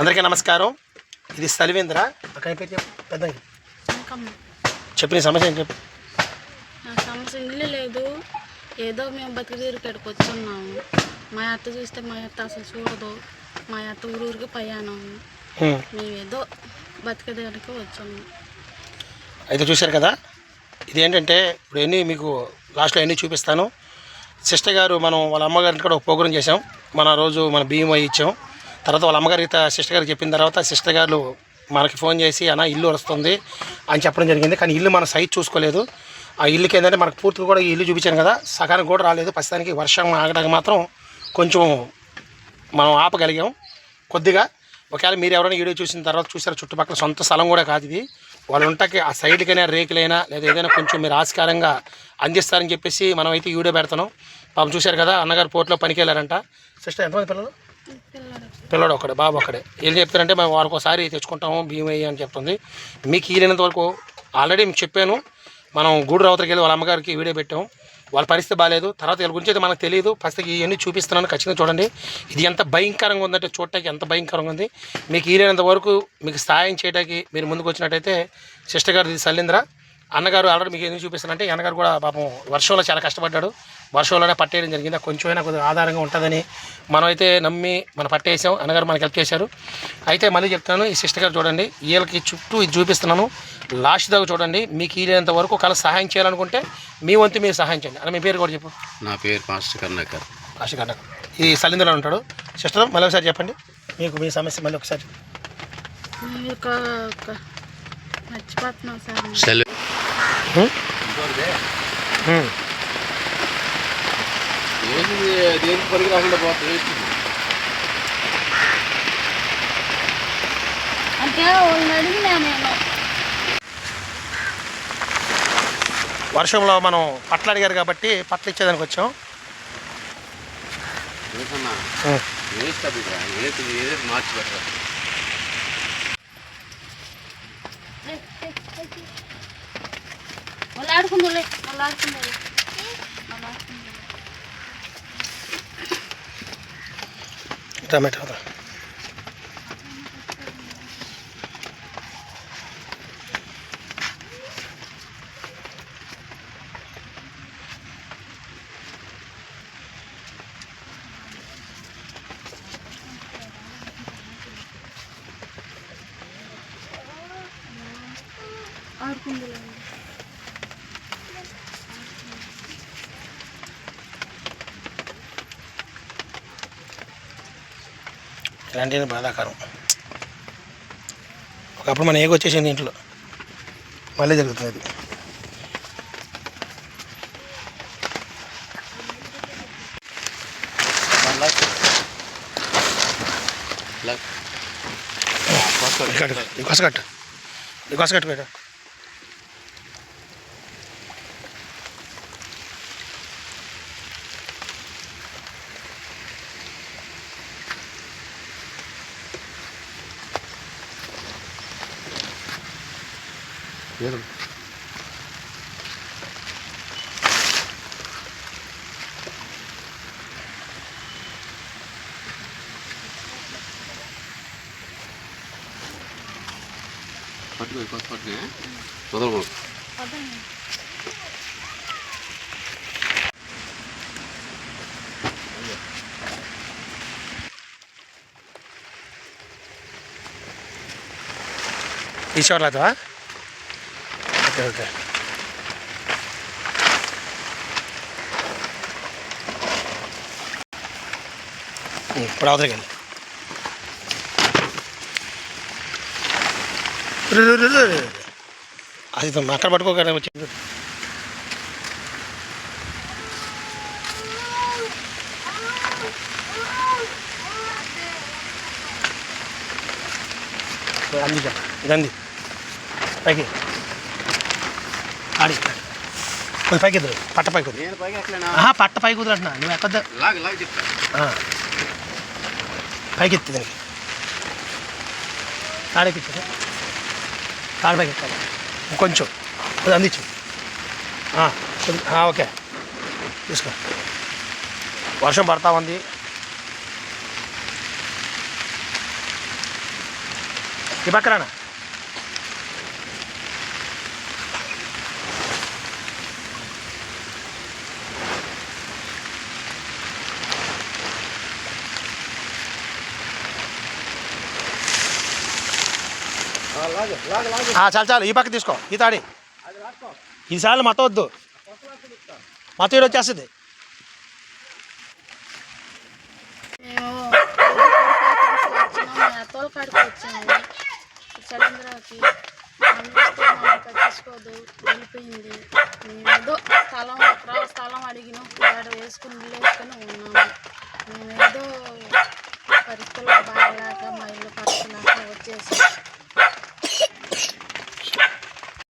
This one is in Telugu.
అందరికీ నమస్కారం. ఇది సలివేంద్ర. అక్కడ పేరు చెప్పు. పెద్ద ఇంకమ్మ చెప్పు నీ సమస్య ఏం చెప్పు. సమస్య ఇల్లు లేదు. ఏదో మేము బతికి ఇక్కడికి వచ్చున్నాము. మా అత్త చూస్తే మా అత్త అసలు చూడదు. మా అత్త ఊరూరికి ప్రయాణం. మేము ఏదో బతికేదానికి వచ్చాము. అయితే చూశారు కదా? ఇది ఏంటంటే ఇప్పుడు ఎన్ని మీకు లాస్ట్లో ఎన్ని చూపిస్తాను. సిస్టర్ గారు మనం వాళ్ళ అమ్మగారికి కూడా ఒక ప్రోగ్రాం చేసాం మన రోజు మన బియ్యం ఇచ్చాం. తర్వాత వాళ్ళ అమ్మగారి సిస్టర్ గారికి చెప్పిన తర్వాత సిస్టర్ గారు మనకి ఫోన్ చేసి అన్న ఇల్లు వస్తుంది అని చెప్పడం జరిగింది. కానీ ఇల్లు మన సైజ్ చూసుకోలేదు. ఆ ఇల్లుకి ఏంటంటే మనకు పూర్తిగా కూడా ఇల్లు చూపించాను కదా సగానికి కూడా రాలేదు. ప్రస్తుతానికి వర్షం ఆగడానికి మాత్రం కొంచెం మనం ఆపగలిగాం. కొద్దిగా ఒకవేళ మీరు ఎవరైనా వీడియో చూసిన తర్వాత చూసారు చుట్టుపక్కల సొంత స్థలం కూడా కాదు ఇది. వాళ్ళు ఉంటాకి ఆ సైడ్కైనా రేకులైనా లేదా ఏదైనా కొంచెం మీరు ఆస్కారంగా అందిస్తారని చెప్పేసి మనం అయితే వీడియో పెడతాం పాపం చూశారు కదా అన్నగారు పోర్ట్లో పనికి వెళ్ళారంట. సిస్టర్ ఎంతమంది పిల్లలు. పిల్లడు ఒకడే బాబు ఒకడే. ఏం చెప్తారంటే మేము వారికి ఒకసారి తెచ్చుకుంటాము భీమయ్య అని చెప్తుంది. మీకు వీలైనంత వరకు ఆల్రెడీ మీకు చెప్పాను. మనం గూడు రావతలకి వెళ్ళి వాళ్ళ అమ్మగారికి వీడియో పెట్టాం వాళ్ళ పరిస్థితి బాగాలేదు తర్వాత వీళ్ళ గురించి అయితే మనకు తెలియదు. ఫస్ట్ ఇవన్నీ చూపిస్తున్నాను. ఖచ్చితంగా చూడండి. ఇది ఎంత భయంకరంగా ఉందంటే చూడటానికి ఎంత భయంకరంగా ఉంది. మీకు వీలైనంత వరకు మీకు సహాయం చేయడానికి మీరు ముందుకు వచ్చినట్టయితే సిస్టర్ గారు ఇది సల్లింద్ర అన్నగారు ఆల్రెడీ మీకు ఎందుకు చూపిస్తానంటే అన్నగారు కూడా పాపం వర్షంలో చాలా కష్టపడ్డాడు. వర్షంలోనే పట్టేయడం జరిగింది. కొంచెమైనా కొద్దిగా ఆధారంగా ఉంటుందని మనం అయితే నమ్మి మన పట్టేసాం. అన్నగారు మనకి హెల్ప్ చేశారు. అయితే మళ్ళీ చెప్తాను ఈ సిస్టర్ గారు చూడండి వీళ్ళకి చుట్టూ ఇది చూపిస్తున్నాను. లాస్ట్ దాకా చూడండి మీకు వీలైనంత వరకు ఒకవేళ సహాయం చేయాలనుకుంటే మీ వంతు మీరు సహాయం చేయండి. అని మీ పేరు కూడా చెప్పు. నా పేరు మాస్టర్ కర్ణాకర్. లాస్ట్ కన్నా ఈ సలింద్రలో ఉంటాడు. సిస్టర్ మళ్ళీ ఒకసారి చెప్పండి. మీకు మీ సమస్య మళ్ళీ ఒకసారి మర్చిపోతున్నాం సార్. దేనికి పనికి రాకుండా పోతుంది అంటే వాళ్ళని అడిగినా నేను వర్షంలో మనం పట్ల అడిగారు కాబట్టి పట్ల ఇచ్చేదానికి వచ్చాం. ఏంటన్నా హ్మ్. వేస్ట్ అది ఏది ఏది మార్చి పెట్టరా వాళ్ళు ఆడుకుందలే వాళ్ళు ఆడుకుందలే వాళ్ళు ఇలాంటివి బాధాకరం. ఒకప్పుడు మన ఏగో వచ్చేసింది ఇంట్లో. మళ్ళీ జరుగుతుంది ఇది కట్టు ఈ కొస ఈ పెట్టు పట్టుకో కొత్త వదలకూడదు పదండి తీసేవాళ్ళదా ఓకే ఓకే ఇప్పుడు అవతలకి వెళ్ళి రు, రు, రు, రు, రు. అది అక్కడ పట్టుకోక వచ్చి. అంది చెప్ప. ఇది అంది పైకి. ఆడి. కొంచెం పైకి ఎదురు పట్ట పైకి పట్ట పైకి కుదరట్నా నువ్వు ఎక్కొద్దు. పైకి ఎత్తి దానికి. తాడెక్కించు తాడు పైకి ఎక్కాలి. ఇంకొంచెం అది అందించు. ఓకే. తీసుకో. వర్షం పడతా ఉంది. ఈ పక్కన చాలు చాలు ఈ పక్క తీసుకో ఈ తాడి. ఈసార్లు మత వద్దు. మత ఈడు వచ్చేస్తుంది తోలకాడికి వచ్చింది స్థలం ఎక్కడ స్థలం అడిగిన వేసుకుని ఇల్లు పరిస్థితుల్లో బాగలేక మా వచ్చేసి